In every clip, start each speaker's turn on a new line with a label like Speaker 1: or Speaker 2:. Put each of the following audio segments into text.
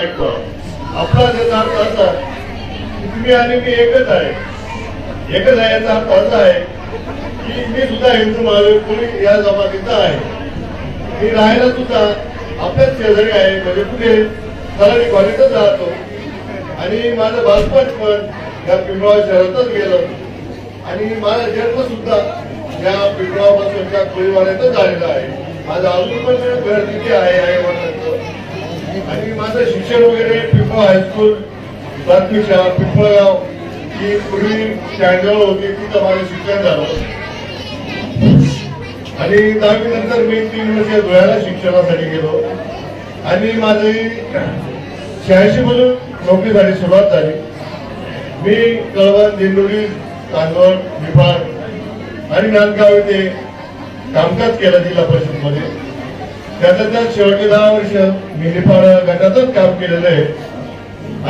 Speaker 1: आपला त्याचा अर्थ असा की तुम्ही आणि मी एकच आहे. एकच आहे याचा अर्थ असा आहे की मी सुद्धा हिंदू महावीर कोणी या जमातीचा आहे. मी राहायला सुद्धा आपल्याच शेजारी आहे म्हणजे कुठे? सराडी कॉलेजच राहतो. आणि माझं बालपण पण या पिंपळा शहरातच गेलं. आणि माझा जन्म सुद्धा या पिंपळापासूनच्या कोळीवाड्यातच झालेला आहे. माझं अजून पण घर तिथे आहे आई वडिलांचं आणि माझं शिक्षण वगैरे पिंपळ हायस्कूल प्राथमिक शाळा पिंपळगाव ही पूर्वी स्टँडजवळ होती तिथं माझं शिक्षण झालं. आणि दहावी नंतर मी तीन वर्ष धुळ्याला शिक्षणासाठी गेलो. आणि माझी शहाऐंशी मधून नोकरीसाठी सुरुवात झाली. मी कळवण दिंडोरी तांदवड विभाग आणि नांदगाव येथे कामकाज केलं जिल्हा परिषदमध्ये. त्यातल्या त्यात शेवटचे दहा वर्ष मी गटातच काम केलेलं आहे.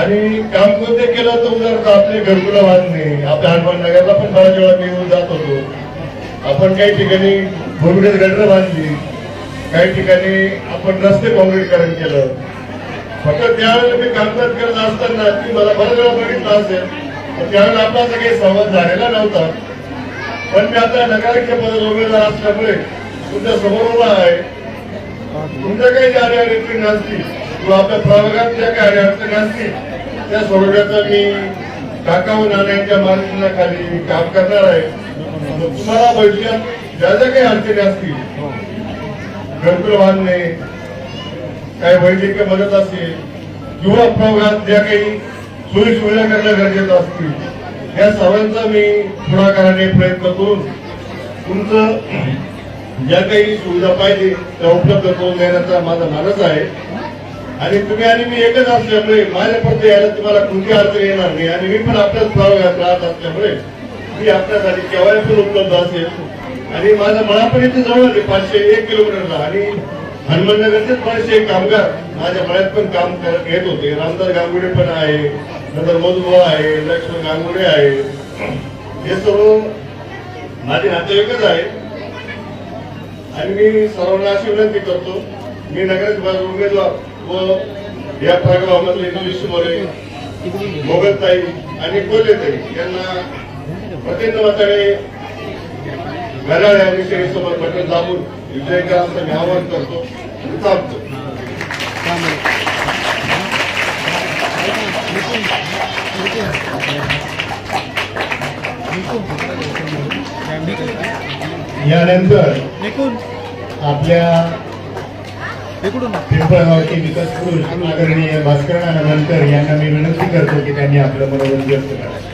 Speaker 1: आणि काम कोणते केलं तर उदाहरणार्थ आपले घरकुला बांधणे आपल्या हनुमान नगरला पण बऱ्याच वेळा मी येऊन जात होतो. आपण काही ठिकाणी भूमिगत गटर बांधली. काही ठिकाणी आपण रस्ते काँक्रीटकरण केलं. फक्त त्यावेळेला मी कामकाज करत असताना ती मला बऱ्याच वेळा बघितलं असेल. तर त्यावेळेला आपला असा काही संवाद झालेला नव्हता. पण मी आता नगराध्यक्ष पदात उमेदवार असल्यामुळे तुमच्यासमोर उभा आहे. तुमच्या काही कार्य अडचणी नसतील किंवा आपल्या प्रभागात ज्या काही अडचणी असतील त्या सोडवण्याचा मी काका व नानांच्या मार्गदर्शनाखाली काम करणार आहे. तुम्हाला भविष्यात ज्या ज्या काही अडचणी असतील घरकुल बांधणे काही वैद्यकीय मदत असेल किंवा प्रभागात ज्या काही सोयी सुविधा करणं गरजेचं असतील या सर्वांचा मी पुढाकाराने प्रयत्न करून तुमचं ज्या काही सुविधा पाहिजे त्या उपलब्ध करून देण्याचा माझा मानस आहे. आणि तुम्ही आणि मी एकच असल्यामुळे माझ्या पडते यायला तुम्हाला कोणती अडचण येणार नाही. आणि मी पण आपल्याच प्रभागात राहत असल्यामुळे मी आपल्यासाठी केव्हाही पण उपलब्ध असेल. आणि माझा मळा पण इथे जवळ आहे पाचशे एक किलोमीटरला. आणि हनुमाननगरचेच एक कामगार माझ्या मळ्यात पण काम करत घेत होते. रामदास गांगुडे पण आहे नंतर मधुभाऊ आहे लक्ष्मण गांगुडे आहे. हे सर्व माझे नातेवाईकच आहे आणि मी सर्वांना अशी विनंती करतो मी नगराचे उमेदवार व या प्रभागामधले इंग्लिश मोरे मोगलताई आणि कोल्हेताई यांना प्रचंड मताने घड्याळ या विषयीसोबत बटन दाबून विजय करा असं मी आवाहन करतो थांबतो Thank
Speaker 2: you.
Speaker 1: यानंतर
Speaker 2: आपल्या
Speaker 1: पिंपळगावचे विकास पुरुष आदरणीय भास्कर नानावंकर यांना मी विनंती करतो की त्यांनी आपलं मनोबल व्यक्त करावं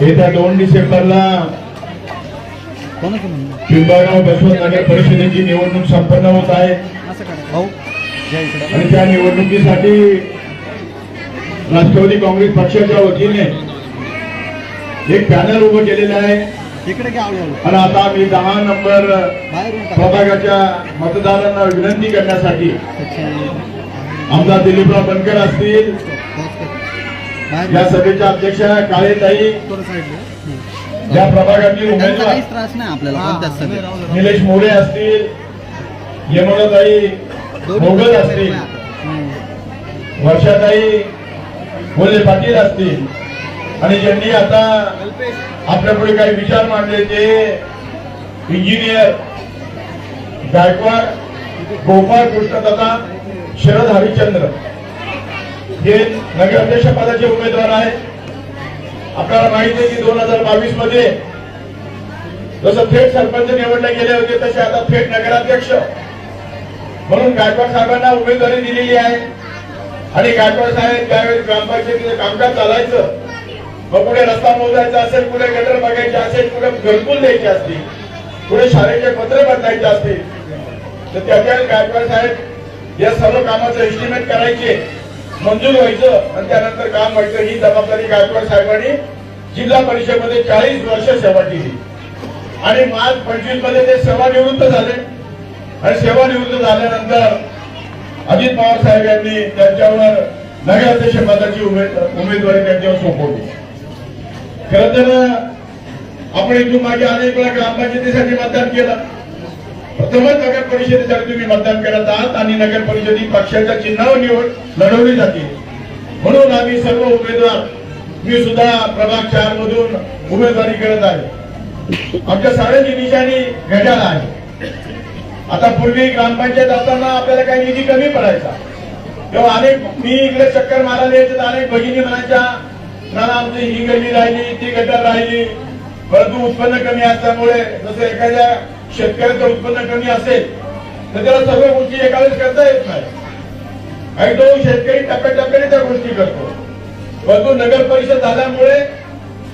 Speaker 1: येत्या दोन डिसेंबरला पिंपळगाव बसवत नगर परिषदेची निवडणूक संपन्न होत आहे. आणि त्या निवडणुकीसाठी राष्ट्रवादी काँग्रेस पक्षाच्या वतीने एक पॅनल उभं केलेलं आहे आणि आता मी दहा नंबर. प्रभागाच्या मतदारांना विनंती करण्यासाठी आमदार दिलीपराव बनकर असतील या सभेच्या अध्यक्षा काळेताई. या प्रभागातील उमेदवार. निलेश मोरे असतील यमुनाताई मोगल असतील. वर्षाताई मोले पाटील असतील. आणि ज्यांनी आता आपल्या पुढे काही विचार मांडले ते इंजिनियर गायकवाड गोपाळ कृष्णदादा शरद हरिश्चंद्र. हे नगराध्यक्ष पदाचे उमेदवार आहेत. आपल्याला माहिती आहे की दोन हजार बावीसमध्ये जसं थेट सरपंच निवडले गेले होते तसे आता थेट नगराध्यक्ष. म्हणून गायकवाड साहेबांना उमेदवारी दिलेली आहे. आणि गायकवाड साहेब त्यावेळेस ग्रामपंचायतीचं कामकाज चालायचं. मग पुढे रस्ता मोजायचा असेल कुठे गटर बघायचे असेल पुढे घरकुल द्यायचे असतील पुढे शाळेचे पत्र बदलायचे असतील तर त्याच्या गायकवाड साहेब या सर्व कामाचं एस्टिमेट करायचे मंजूर व्हायचं आणि त्यानंतर काम व्हायचं. ही जबाबदारी गायकवाड साहेबांनी जिल्हा परिषदेमध्ये चाळीस वर्ष सेवा केली आणि मार्च पंचवीसमध्ये ते सेवानिवृत्त झाले. आणि सेवानिवृत्त झाल्यानंतर अजित पवार साहेब यांनी त्यांच्यावर नगराध्यक्ष पदाची उमेदवारी त्यांच्यावर सोपवली. खर तर आपण इथून मागे अनेक वेळा ग्रामपंचायतीसाठी मतदान केलं.
Speaker 3: प्रथमच नगर परिषदेसाठी तुम्ही मतदान करत आहात आणि नगर परिषद पक्षाच्या चिन्हावर निवड लढवली जाते. म्हणून आम्ही सर्व उमेदवार मी सुद्धा प्रभाग चार मधून उमेदवारी करत आहे. आमच्या साड्याची निशाणी घड्याला आहे. आता पूर्वी ग्रामपंचायत असताना आपल्याला काही निधी कमी पडायचा. तेव्हा अनेक मी इकडे चक्कर मारायला यायचे तर अनेक भगिनी म्हणायच्या ना आमची ही गल्ली राहिली ती गटर राहिली. परंतु उत्पन्न कमी असल्यामुळे जसं एखाद्या शेतकऱ्याचं उत्पन्न कमी असेल तर त्याला सर्व गोष्टी एका वेळेस करता येत नाही. काही तो शेतकरी टप्प्याटप्प्याने त्या गोष्टी करतो. परंतु नगर परिषद झाल्यामुळे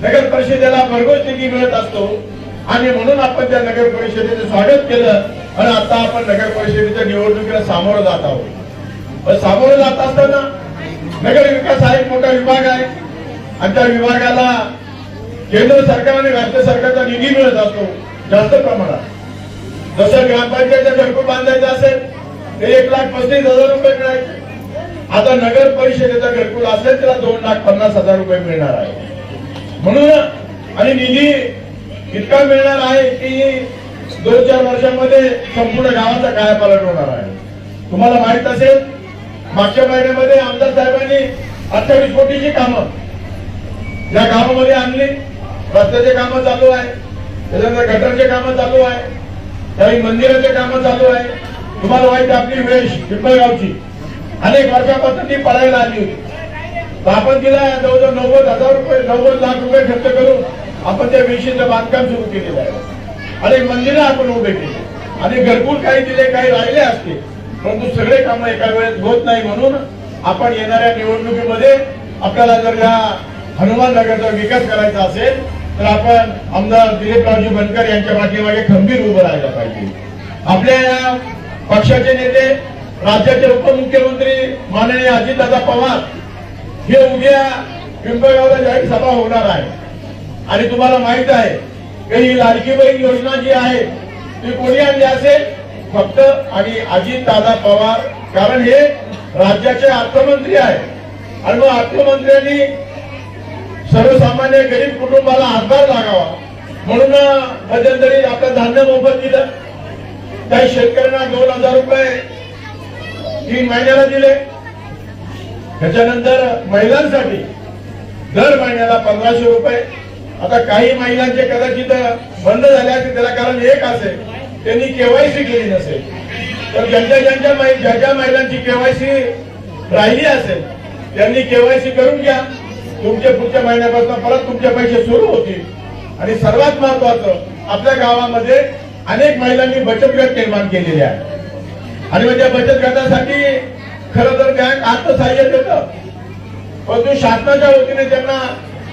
Speaker 3: नगर परिषदेला भरघोस निधी मिळत असतो. आणि म्हणून आपण त्या नगर परिषदेचं स्वागत केलं. आणि आता आपण नगर परिषदेच्या निवडणुकीला सामोरं जात आहोत. पण सामोरं जात असताना नगर विकास हा एक मोठा विभाग आहे. आणि त्या विभागाला केंद्र सरकार आणि राज्य सरकारचा निधी मिळत असतो जास्त प्रमाणात. जसं ग्रामपंचायतचं घरकुल बांधायचं असेल ते एक लाख पस्तीस हजार रुपये मिळायचे आता नगर परिषदेचा घरकुल असेल त्याला दोन लाख पन्नास हजार रुपये मिळणार आहे. म्हणून आणि निधी इतका मिळणार आहे की दोन चार वर्षांमध्ये संपूर्ण गावाचा कायापालट होणार आहे. तुम्हाला माहीत असेल मागच्या महिन्यामध्ये आमदार साहेबांनी अठ्ठावीस कोटीची कामं या गावामध्ये आणली. रस्त्याचे कामं चालू आहे त्याच्यानंतर गटरचे कामं चालू आहे काही मंदिराचे कामं चालू आहे. तुम्हाला माहिती आपली वेश पिंपळगावची. अनेक वर्षापासून ती पडायला आली होती. तर आपण तिला जवळजवळ नव्वद हजार रुपये नव्वद लाख रुपये खर्च करून आपण त्या वेशीचं बांधकाम सुरू केलेलं आहे. अनेक मंदिरं आपण उभे केली. आणि घरकुल काही दिले काही राहिले असते. परंतु सगळे कामं एका वेळेस होत नाही म्हणून आपण येणाऱ्या निवडणुकीमध्ये आपल्याला जर या हनुमान नगरचा विकास करायचा असेल तर आपण आमदार दिलीपरावजी बनकर यांच्या पाठीमागे खंबीर उभं राहायला पाहिजे. आपल्या या पक्षाचे नेते राज्याचे उपमुख्यमंत्री माननीय अजितदादा पवार हे उद्या पिंपळगावला जाहीर सभा होणार आहे. आणि तुम्हाला माहीत आहे काही ही लाडकी बहीण योजना जी आहे ती कोणी आणली असेल? फक्त आणि अजित दादा पवार. कारण हे राज्याचे अर्थमंत्री आहे आणि मग अर्थमंत्र्यांनी सर्वसामान्य गरीब कुटुंबाला हातभार लागावा. म्हणून मध्यंतरी आपलं धान्य मोफत दिलं. काही शेतकऱ्यांना दोन हजार रुपये तीन महिन्याला दिले. त्याच्यानंतर महिलांसाठी दर महिन्याला पंधराशे रुपये. आता काही महिलांचे कदाचित बंद झाले असेल त्याला कारण एक असेल त्यांनी केवायसी केली नसेल. तर ज्यांच्या ज्यांच्या ज्या ज्या महिलांची केवायसी राहिली असेल त्यांनी केवायसी करून घ्या. तुमच्या पुढच्या महिन्यापासून परत तुमचे पैसे सुरू होतील. आणि सर्वात महत्वाचं आपल्या गावामध्ये अनेक महिलांनी बचत गट निर्माण केलेले आहे आणि म्हणजे त्या बचत गटासाठी खरं तर बँक अर्थसहाय्य देतं. परंतु शासनाच्या वतीने त्यांना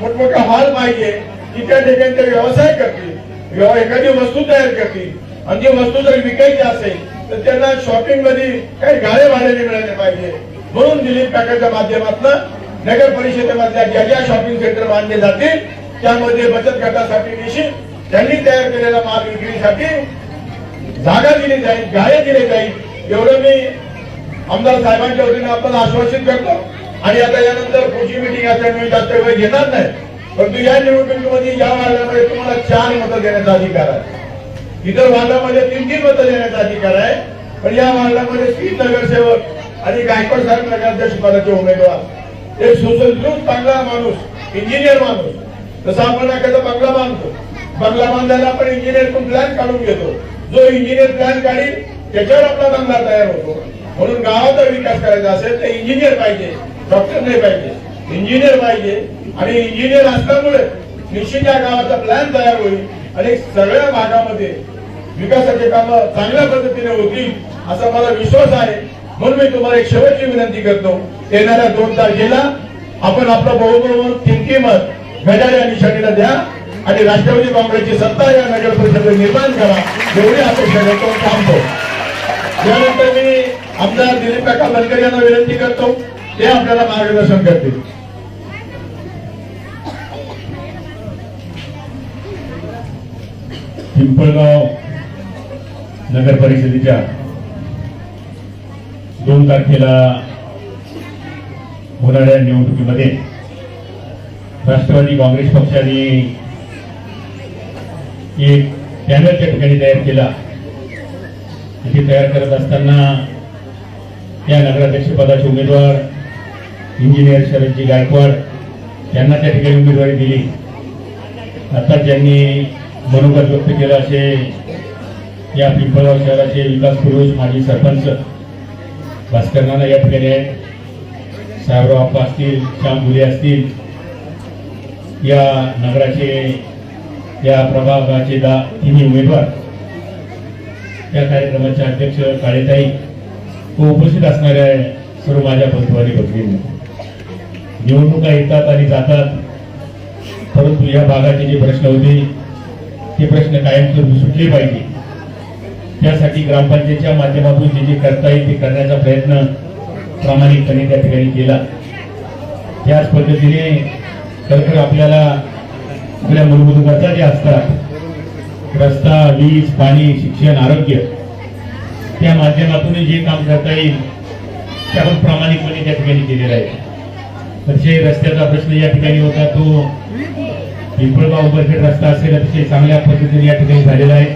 Speaker 3: मोठमोठा हॉल पाहिजे. की ठिकाणी ते व्यवसाय करतील. व्यव- एखादी वस्तू तयार करतील. आणि ती वस्तू जर विकायची असेल तर त्यांना शॉपिंगमध्ये काही गाळे भाड्याने मिळाले पाहिजे. म्हणून दिलीप काकाच्या माध्यमातून नगर परिषदेमधल्या ज्या ज्या शॉपिंग सेंटर बांधले जातील त्यामध्ये बचत गटासाठी निश्चित त्यांनी तयार केलेल्या माल विक्रीसाठी जागा दिली जाईल गाळे दिले जाईल. एवढं मी आमदार साहेबांच्या वतीने आपण आश्वासित करतो. आणि आता यानंतर पुढची मिटिंग असल्यामुळे जास्त वेळ घेणार नाही. परंतु या निवडणुकीमध्ये या वार्डामध्ये तुम्हाला चार मतं देण्याचा अधिकार आहे. इतर वार्डामध्ये तीन तीन मतं देण्याचा अधिकार आहे. पण या वार्डामध्ये तीन नगरसेवक आणि गायकवाड साहेब नगराध्यक्ष पदाचे उमेदवार. एक सुसंस्कृत चांगला माणूस इंजिनियर माणूस. जसं आपण एखादा बंगला बांधतो. बंगला बांधायला आपण इंजिनियरकडून प्लॅन काढून घेतो. जो इंजिनियर प्लॅन काढील त्याच्यावर आपला बंगला तयार होतो. म्हणून गावाचा विकास करायचा असेल तर इंजिनियर पाहिजे. डॉक्टर नाही पाहिजे. इंजिनियर पाहिजे. आणि इंजिनियर असल्यामुळे निश्चित या गावाचा प्लॅन तयार होईल आणि सगळ्या भागामध्ये विकासाचे काम चांगल्या पद्धतीने होतील असा मला विश्वास आहे. म्हणून मी तुम्हाला एक शेवटची विनंती करतो. येणाऱ्या दोन तारखेला आपण आपलं बहुबहुमत किमती मत घड्याळ या निशाणीला द्या आणि राष्ट्रवादी काँग्रेसची सत्ता या नगर परिषदेत निर्माण करा. एवढी अपेक्षा करतो थांबतो त्यानंतर मी आमदार दिलीप काका बनकर यांना विनंती करतो. ते आपल्याला मार्गदर्शन करतील.
Speaker 4: पिंपळगाव नगर परिषदेच्या दोन तारखेला होणाऱ्या निवडणुकीमध्ये राष्ट्रवादी काँग्रेस पक्षाने एक पॅनल त्या ठिकाणी तयार केला. तिथे तयार करत असताना त्या नगराध्यक्षपदाचे उमेदवार इंजिनियर शरदजी गायकवाड यांना त्या ठिकाणी उमेदवारी दिली. आता ज्यांनी मनोगत व्यक्त केलं असे. या पिंपळगाव शहराचे विकास पुरुष माजी सरपंच भास्कर नाना या ठिकाणी आहेत. साहेबराव आप्पा असतील श्याम भुले असतील. या नगराचे या प्रभागाचे दा तिन्ही उमेदवार या कार्यक्रमाचे अध्यक्ष काळेताई व उपस्थित असणाऱ्या सर्व माझ्या बंधू भगिनी निवडणुका येतात आणि जातात. परंतु या भागाचे जे प्रश्न होते ते प्रश्न कायमस्वरूपी सुटले पाहिजे. त्यासाठी ग्रामपंचायतच्या माध्यमातून जे जे करता येईल ते करण्याचा प्रयत्न प्रामाणिकपणे त्या ठिकाणी केला. त्याच पद्धतीने खरखर आपल्याला आपल्या मूलभूत गरजा ज्या असतात रस्ता वीज पाणी शिक्षण आरोग्य त्या माध्यमातून जे काम करता येईल ते आपण प्रामाणिकपणे त्या ठिकाणी केलेलं आहे. तसे रस्त्याचा प्रश्न या ठिकाणी होता तो पिंपळगाव उबरखेड रस्ता असेल अतिशय चांगल्या पद्धतीने या ठिकाणी झालेला आहे.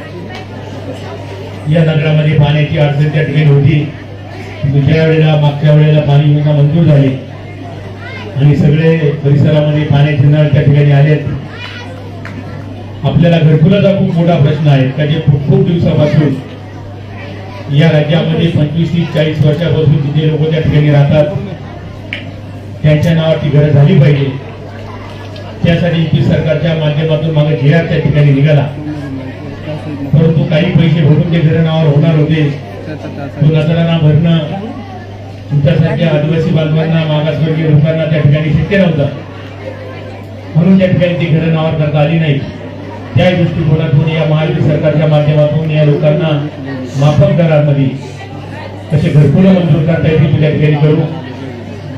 Speaker 4: या नगरामध्ये पाण्याची अडचण त्या ठिकाणी होती. दुसऱ्या वेळेला मागच्या वेळेला पाणी योजना मंजूर झाली. आणि सगळे परिसरामध्ये पाण्याचे नळ त्या ठिकाणी आलेत आपल्याला घरकुलाचा खूप मोठा प्रश्न आहे. का जे खूप खूप दिवसापासून या राज्यामध्ये पंचवीस तीस चाळीस वर्षापासून जे लोक त्या ठिकाणी राहतात त्यांच्या नावाची गरज झाली पाहिजे. त्यासाठी युती सरकारच्या माध्यमातून मागे जिरात त्या ठिकाणी निघाला. परंतु काही पैसे भरून ते घर होणार होते. तो भरणं तुमच्यासारख्या आदिवासी बांधवांना मागासवर्गीय लोकांना त्या ठिकाणी शक्य नव्हतं. म्हणून त्या ठिकाणी ती घरं नावावर करता आली नाही. त्या दृष्टिकोनातून या महायुती सरकारच्या माध्यमातून या लोकांना माफक दरामध्ये कसे घरकुलं मंजूर करता येतील त्या ठिकाणी करू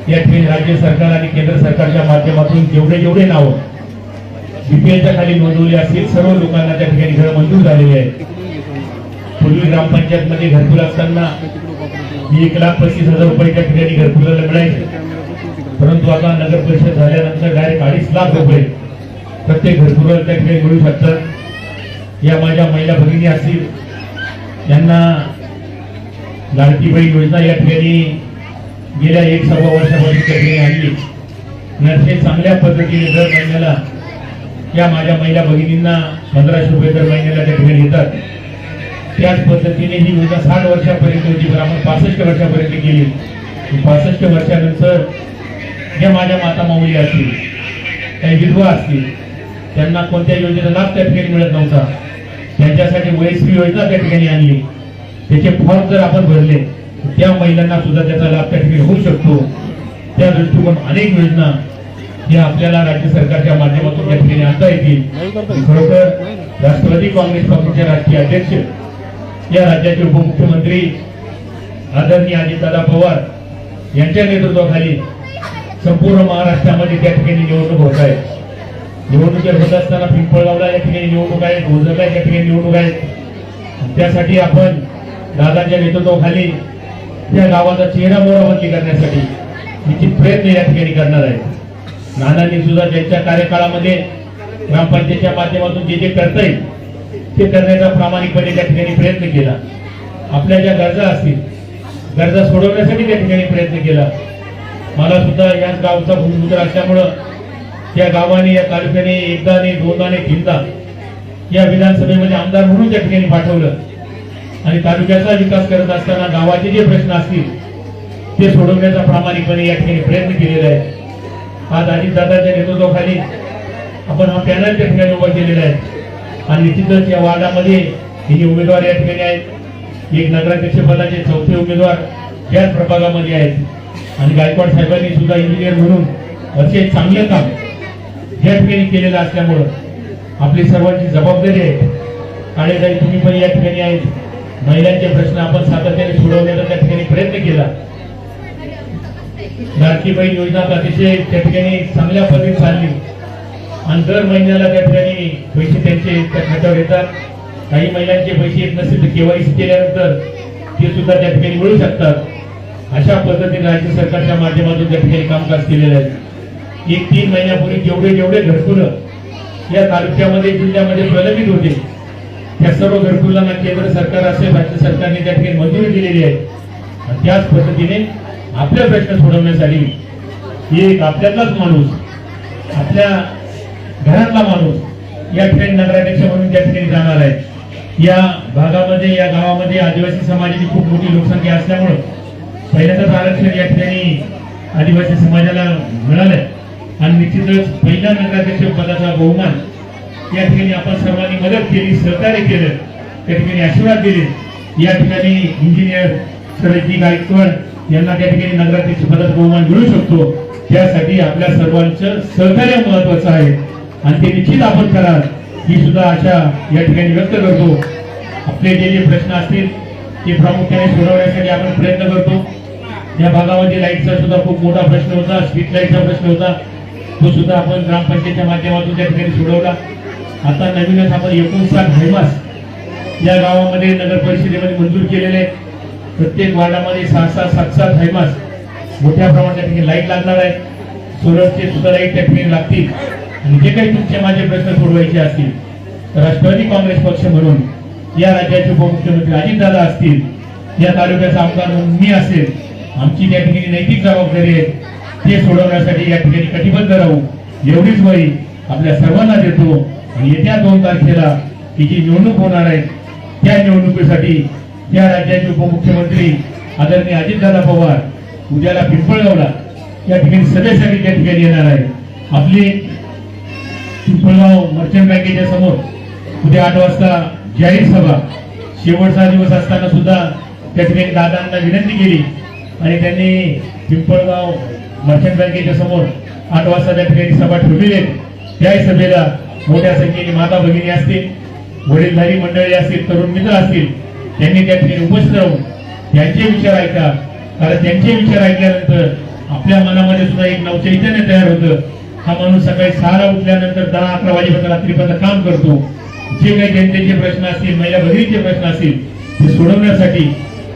Speaker 4: या ठिकाणी राज्य सरकार आणि केंद्र सरकारच्या माध्यमातून जेवढे जेवढे नावं बीपीएलच्या खाली नोंदवली असतील सर्व लोकांना त्या ठिकाणी घरं मंजूर झालेली आहेत पूर्वी ग्रामपंचायत मध्ये घरकुल असताना एक लाख पस्तीस हजार रुपये त्या ठिकाणी घरकुलाला मिळायचे. परंतु आता नगर परिषद झाल्यानंतर डायरेक्ट अडीच लाख रुपये प्रत्येक घरकुलाला त्या ठिकाणी मिळू शकतात. या माझ्या महिला भगिनी असतील यांना लाडकी योजना या ठिकाणी गेल्या एक सव्वा वर्षापासून त्या ठिकाणी आणली. नर्से चांगल्या पद्धतीने दर महिन्याला या माझ्या महिला भगिनींना पंधराशे रुपये दर महिन्याला त्या ठिकाणी येतात. त्याच पद्धतीने ही योजना साठ वर्षापर्यंत होती पण आपण पासष्ट वर्षापर्यंत गेली पासष्ट वर्षानंतर ज्या माझ्या माता माऊली असतील काही विधवा असतील त्यांना कोणत्या योजनेचा लाभ त्या ठिकाणी मिळत नव्हता त्यांच्यासाठी वयस्वी योजना त्या ठिकाणी आणली. त्याचे फॉर्म जर आपण भरले त्या महिलांना सुद्धा त्याचा लाभ त्या ठिकाणी होऊ शकतो. त्या दृष्टिकोन अनेक योजना या आपल्याला राज्य सरकारच्या माध्यमातून त्या ठिकाणी आणता येतील. खरोखर राष्ट्रवादी काँग्रेस पक्षाचे राष्ट्रीय अध्यक्ष या राज्याचे उपमुख्यमंत्री आदरणीय अजितदादा पवार यांच्या नेतृत्वाखाली संपूर्ण महाराष्ट्रामध्ये त्या ठिकाणी निवडणूक होत आहे. निवडणुकीत होत असताना पिंपळगावला या ठिकाणी निवडणूक आहेत गोजरला या ठिकाणी निवडणूक आहेत. त्यासाठी आपण दादाच्या नेतृत्वाखाली त्या गावाचा चेहरा मोहरा बदली करण्यासाठी निश्चित प्रयत्न या ठिकाणी करणार आहे. नानांनी सुद्धा त्यांच्या कार्यकाळामध्ये ग्रामपंचायतच्या माध्यमातून जे जे करता येईल ते करण्याचा प्रामाणिकपणे त्या ठिकाणी प्रयत्न केला. आपल्या ज्या गरजा असतील गरजा सोडवण्यासाठी त्या ठिकाणी प्रयत्न केला. मला सुद्धा याच गावचा भूमिपुत्र असल्यामुळं या गावाने या तालुक्याने एकदा दोनदाने दोनदा तीनदा या विधानसभेमध्ये आमदार म्हणून त्या ठिकाणी पाठवलं. आणि तालुक्याचा विकास करत असताना गावाचे जे प्रश्न असतील ते सोडवण्याचा प्रामाणिकपणे या ठिकाणी प्रयत्न केलेला आहे आज अजितदादाच्या नेतृत्वाखाली आपण हा पॅनल त्या ठिकाणी उभा केलेला आहे. आणि निश्चितच या वार्डामध्ये हे जे उमेदवार या ठिकाणी आहेत एक नगराध्यक्ष पदाचे चौथे उमेदवार याच प्रभागामध्ये आहेत. आणि गायकवाड साहेबांनी सुद्धा इंजिनियर म्हणून असे चांगले काम या ठिकाणी केलेलं असल्यामुळं आपली सर्वांची जबाबदारी आहे. काळेदाई तुम्ही पण या ठिकाणी आहेत. महिलांचे प्रश्न आपण सातत्याने सोडवण्याचा त्या ठिकाणी प्रयत्न केला. लाडकी बहीण योजना अतिशय त्या ठिकाणी चांगल्या पद्धतीने चालली. आणि दर महिन्याला त्या ठिकाणी पैसे त्यांचे त्या खात्यावर येतात. काही महिलांचे पैसे येत नसतील तर केवायसी केल्यानंतर ते सुद्धा त्या ठिकाणी मिळू शकतात. अशा पद्धतीने राज्य सरकारच्या माध्यमातून त्या ठिकाणी कामकाज केलेलं आहे. एक तीन महिन्यापूर्वी जेवढे जेवढे घरकुलं या तालुक्यामध्ये जिल्ह्यामध्ये प्रलंबित होते त्या सर्व घरकुलांना केंद्र सरकार असेल राज्य सरकारने त्या ठिकाणी मंजुरी दिलेली आहे. त्याच पद्धतीने आपले प्रश्न सोडवण्यासाठी एक आपल्यातलाच माणूस आपल्या घरातला माणूस या ठिकाणी नगराध्यक्ष म्हणून त्या ठिकाणी जाणार आहे. या भागामध्ये या गावामध्ये आदिवासी समाजाची खूप मोठी लोकसंख्या असल्यामुळं पहिल्यांदाच आरक्षण या ठिकाणी आदिवासी समाजाला मिळालंय. आणि निश्चितच पहिल्या नगराध्यक्ष पदाचा बहुमान या ठिकाणी आपण सर्वांनी मदत केली सहकार्य केलं त्या ठिकाणी आशीर्वाद दिले. या ठिकाणी इंजिनियर सरजी गायकवाड यांना त्या ठिकाणी नगराध्यक्ष पदाचा बहुमान मिळू शकतो. त्यासाठी आपल्या सर्वांचं सहकार्य महत्वाचं आहे. आणि ते निश्चित आपण कराल. ही सुद्धा आशा या ठिकाणी व्यक्त करतो. आपले जे जे प्रश्न असतील ते प्रामुख्याने सोडवण्यासाठी आपण प्रयत्न करतो. या भागामध्ये लाईटचा सुद्धा खूप मोठा प्रश्न होता स्ट्रीट लाईटचा प्रश्न होता. तो सुद्धा आपण ग्रामपंचायतच्या माध्यमातून त्या ठिकाणी सोडवला. आता नवीनच आपण एकोणसाठ हैमास या गावामध्ये नगर परिषदेमध्ये मंजूर केलेले प्रत्येक वार्डामध्ये सहा सहा सात सात हैमास मोठ्या प्रमाणात त्या ठिकाणी लाइट लागणार आहे सोलरचे सुद्धा लाइट त्या ठिकाणी लागतील. आणि जे काही तुमचे माझे प्रश्न सोडवायचे असतील तर राष्ट्रवादी काँग्रेस पक्ष म्हणून या राज्याचे उपमुख्यमंत्री अजितदादा असतील या तालुक्याचा आमदार म्हणून मी असेल आमची त्या ठिकाणी नैतिक जबाबदारी आहे. ते सोडवण्यासाठी या ठिकाणी कटिबद्ध राहू. एवढीच वही आपल्या सर्वांना देतो. आणि येत्या दोन तारखेला ही जी निवडणूक होणार आहे त्या निवडणुकीसाठी त्या राज्याचे उपमुख्यमंत्री आदरणीय अजितदादा पवार उद्याला पिंपळगावला या ठिकाणी सभेसाठी त्या ठिकाणी येणार आहे आपली पिंपळगाव मर्चंट बँकेच्या समोर उद्या आठ वाजता जाहीर सभा. शेवटचा दिवस असताना सुद्धा त्या ठिकाणी दादांना विनंती केली आणि त्यांनी पिंपळगाव मर्चंट बँकेच्या समोर आठ वाजता त्या ठिकाणी सभा ठेवलेली आहे. त्याही सभेला मोठ्या संख्येने माता भगिनी असतील वडीलधारी मंडळी असतील तरुण मित्र असतील त्यांनी त्या ठिकाणी उपस्थित राहून त्यांचे विचार ऐका. कारण त्यांचे विचार ऐकल्यानंतर आपल्या मनामध्ये सुद्धा एक नवचैतन्य तयार होतं. हा माणूस सकाळी सहाला उठल्यानंतर दहा अकरा वाजेपर्यंत रात्रीपर्यंत काम करतो. जे काही जनतेचे प्रश्न असतील महिला भगिनीचे प्रश्न असतील ते सोडवण्यासाठी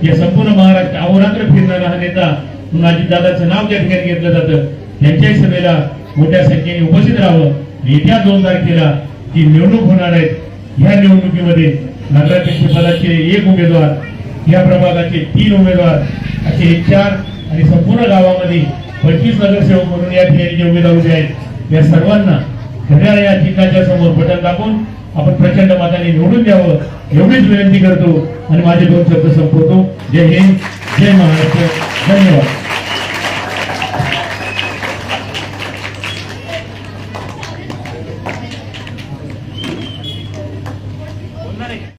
Speaker 4: या संपूर्ण महाराष्ट्र अहोरात्र फिरणारा हा नेता म्हणून अजितदादाचं नाव त्या ठिकाणी घेतलं जातं. त्यांच्याही सभेला मोठ्या संख्येने उपस्थित राहावं. येत्या दोन तारखेला जी निवडणूक होणार आहे ह्या निवडणुकीमध्ये नगराध्यक्ष पदाचे एक उमेदवार या प्रभागाचे तीन उमेदवार असे चार आणि संपूर्ण गावामध्ये पंचवीस नगरसेवक म्हणून या ठिकाणी जे उमेदवार उभे आहेत या सर्वांना खऱ्या या ठिकाणच्या समोर बटन दाखवून आपण प्रचंड मताने निवडून द्यावं एवढीच विनंती करतो आणि माझे दोन शब्द संपवतो. जय हिंद जय महाराष्ट्र धन्यवाद.